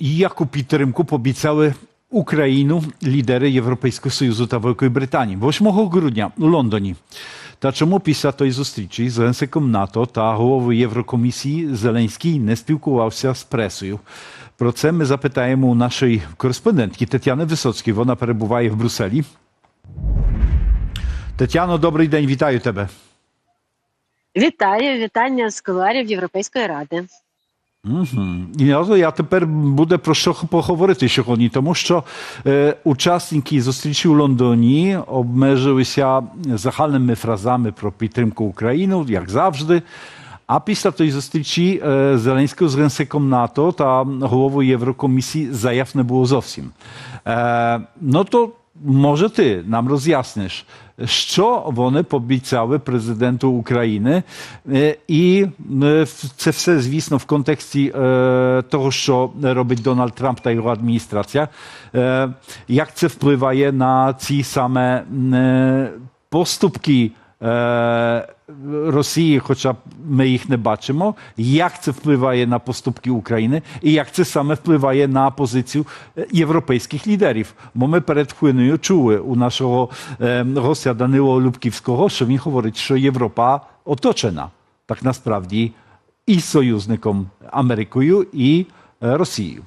І яку підтримку пообіцяли Україну лідери Європейського Союзу та Великої Британії 8 грудня у Лондоні. Та чому після тої зустрічі з генсеком НАТО та головою Єврокомісії Зеленський не спілкувався з пресою? Про це ми запитаємо у нашої кореспондентки Тетяни Висоцької. Вона перебуває в Брюсселі. Тетяно, добрий день, вітаю тебе. Вітаю, вітання з кулуарів Європейської ради. Угу. І also я тепер буде про що поговорити сьогодні, тому що е, учасники зустрічі у Лондоні обмежилися загальними фразами про підтримку України, як завжди. А після тої зустрічі е, Зеленського з генсеком НАТО та головою Єврокомісії заяв не було зовсім. Е, ну то може ти нам роз'ясниш, що вони пообіцяли президенту України, Е, і е, це все, звісно, в контексті е, того, що робить Дональд Трамп та його адміністрація. Е, Як це впливає на ці саме е, поступки е, Росії, хоча ми їх не бачимо, як це впливає на поступки України і як це саме впливає на позицію е, європейських лідерів. Бо ми перед хвилиною чули у нашого е, гостя Данила Любківського, що він говорить, що Європа оточена так насправді і союзником Америкою, і е, Росією.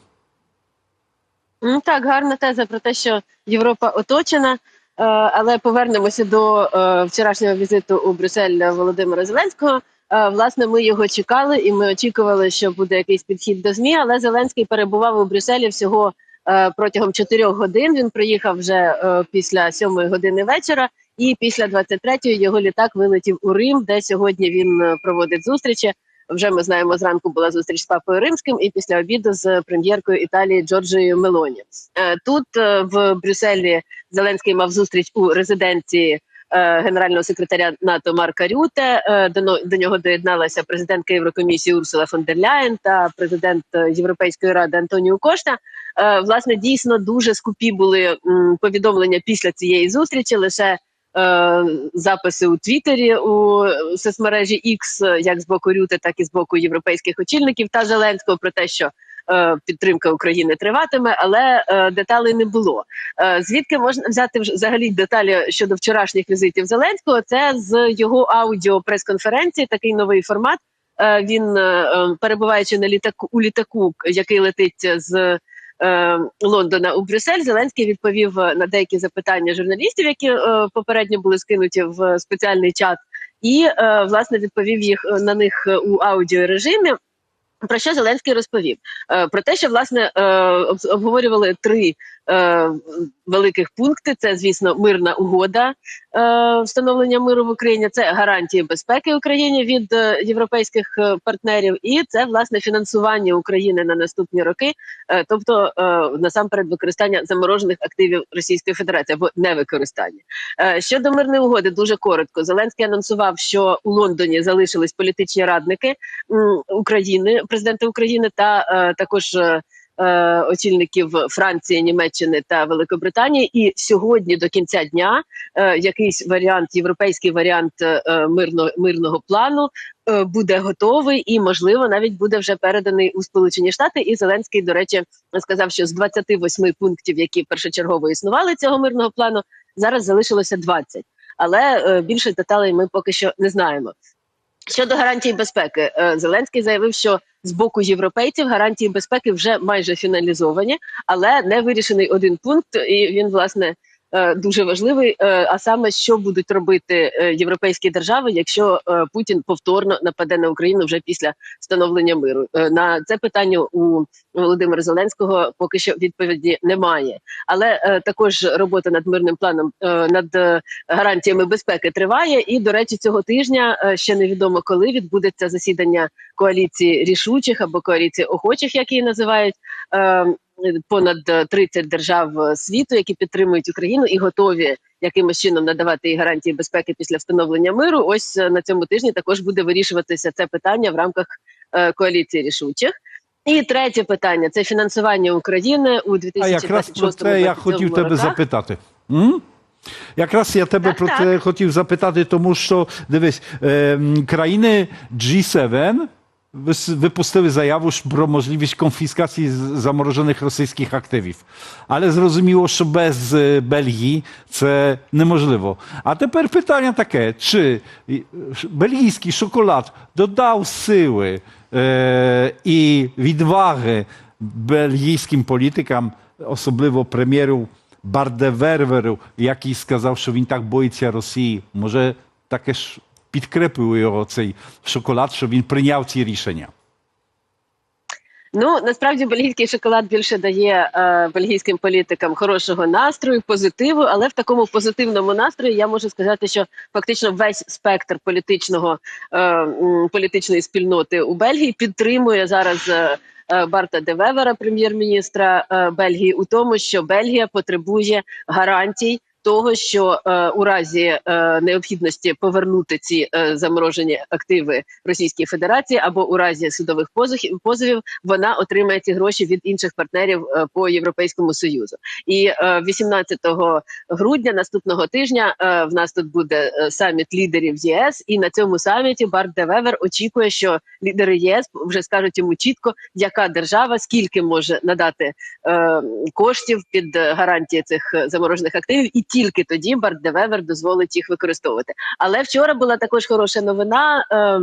Ну, так, гарна теза про те, що Європа оточена. Е, Але повернемося до е, вчорашнього візиту у Брюссель Володимира Зеленського. Е, Власне, ми його чекали, і ми очікували, що буде якийсь підхід до змі. Але Зеленський перебував у Брюсселі всього протягом чотирьох годин. Він приїхав вже після сьомої години вечора, і після 23-ї його літак вилетів у Рим, де сьогодні він проводить зустрічі. Вже ми знаємо, зранку була зустріч з папою римським, і після обіду з прем'єркою Італії Джорджією Мелоні. Е, Тут е, в Брюсселі Зеленський мав зустріч у резиденції е, генерального секретаря НАТО Марка Рюте. До нього доєдналася президентка Єврокомісії Урсула фон дер Ляєн та президент Європейської ради Антоніо Кошта. Власне, дійсно дуже скупі були повідомлення після цієї зустрічі. Лише е, записи у Твіттері у соцмережі X, як з боку Рюте, так і з боку європейських очільників та Зеленського про те, що е, підтримка України триватиме, але е, деталей не було. Е, звідки можна взяти взагалі деталі щодо вчорашніх візитів Зеленського? Це з його аудіо прес-конференції, такий новий формат. Е, він, е, перебуваючи на літаку у літаку, який летить з Лондона у Брюссель, Зеленський відповів е, на деякі запитання журналістів, які е, попередньо були скинуті в спеціальний чат, і е, власне відповів їх е, на них е, у аудіорежимі. Про що Зеленський розповів? Е, Про те, що власне е, обговорювали три е, великих пункти: це, звісно, мирна угода, е, встановлення миру в Україні, це гарантії безпеки Україні від е, європейських е, партнерів, і це власне фінансування України на наступні роки, е, тобто е, насамперед використання заморожених активів Російської Федерації або невикористання. Е, Щодо мирної угоди, дуже коротко. Зеленський анонсував, що у Лондоні залишились політичні радники м, України, президента України та е, також. Е, Очільників Франції, Німеччини та Великобританії, і сьогодні до кінця дня е, якийсь варіант, європейський варіант е, мирно, мирного плану е, буде готовий і, можливо, навіть буде вже переданий у Сполучені Штати. І Зеленський, до речі, сказав, що з 28 пунктів, які першочергово існували цього мирного плану, зараз залишилося 20. Але е, більше деталей ми поки що не знаємо. Щодо гарантій безпеки, е, Зеленський заявив, що з боку європейців гарантії безпеки вже майже фіналізовані, але не вирішений один пункт, і він власне дуже важливий. е, А саме, що будуть робити е, європейські держави, якщо е, Путін повторно нападе на Україну вже після встановлення миру. Е, На це питання у Володимира Зеленського поки що відповіді немає. Але е, також робота над мирним планом е, над е, гарантіями безпеки триває. І до речі, цього тижня е, ще невідомо коли відбудеться засідання коаліції рішучих або коаліції охочих, як її називають. Е, Понад е, 30 держав е, світу, які підтримують Україну і готові якимось чином надавати їй гарантії безпеки після встановлення миру. Ось е, на цьому тижні також буде вирішуватися це питання в рамках е, коаліції рішучих. І третє питання це фінансування України у А якраз про це я хотів тебе запитати. М? Якраз я тебе Так, про так. це хотів запитати, тому що дивись, е, країни G7 wys- wypuściły заяву ж про можливість конфіскації з- заморожених російських активів. Але зрозуміло, що без е, Бельгії це неможливо. А тепер питання таке: чи е, ш- бельгійський шоколад додав сили е, і відваги бельгійським політикам, особливо прем'єру Бардеверверу, який сказав, що підкрепив його цей шоколад, що він прийняв ці рішення. Ну насправді бельгійський шоколад більше дає е, бельгійським політикам хорошого настрою, позитиву, але в такому позитивному настрої я можу сказати, що фактично весь спектр політичного е, політичної спільноти у Бельгії підтримує зараз. е, е, Барта де Вевера, прем'єр-міністра е, Бельгії, у тому, що Бельгія потребує гарантій того, що е, у разі е, необхідності повернути ці е, заморожені активи Російській Федерації або у разі судових позовів, позовів вона отримає ці гроші від інших партнерів е, по Європейському Союзу. І е, 18 грудня наступного тижня е, в нас тут буде е, саміт лідерів ЄС, і на цьому саміті Барт де Вевер очікує, що лідери ЄС вже скажуть йому чітко, яка держава скільки може надати е, коштів під гарантії цих е, заморожених активів, і тільки тоді де дозволить їх використовувати. Але вчора була також хороша новина. Е,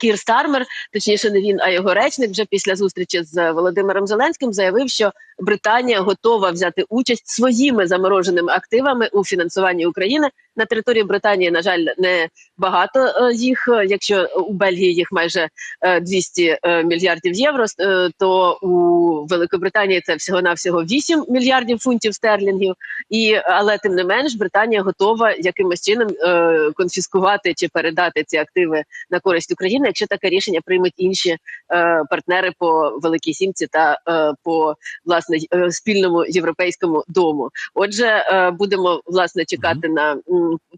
Кір Стармер, точніше, не він, а його речник, вже після зустрічі з Володимиром Зеленським заявив, що Британія готова взяти участь своїми замороженими активами у фінансуванні України на території Британії. На жаль, не багато е, їх. е, Якщо у Бельгії їх майже е, 200 е, мільярдів євро, е, то у Великобританії це всього навсього 8 мільярдів фунтів стерлінгів. І але тим не менш Британія готова якимось чином е, конфіскувати чи передати ці активи на користь України, якщо таке рішення приймуть інші е, партнери по Великій Сімці та е, по власне е, спільному європейському дому. Отже, е, будемо власне чекати на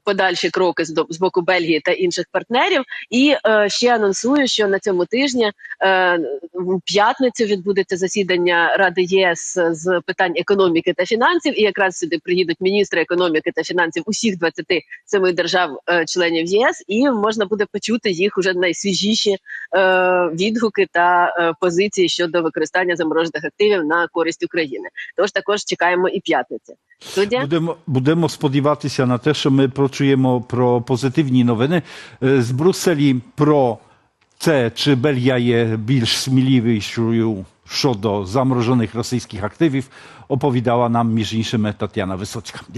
подальші кроки з, з боку Бельгії та інших партнерів. І е, ще анонсую, що на цьому тижні е, в п'ятницю відбудеться засідання Ради ЄС з питань економіки та фінансів. І якраз сюди приїдуть міністри економіки та фінансів усіх 27 держав е, ЄС, і можна буде почути їх уже найсвіжіші е, відгуки та е, позиції щодо використання заморожених активів на користь України. Тож також чекаємо і п'ятниці. Студія Будемо, будемо сподіватися на те, що ми почуємо про позитивні новини е, з Брюсселі про це, чи Бельгія є більш сміливішою щодо заморожених російських активів, оповідала нам між іншими Тетяна Висоцька.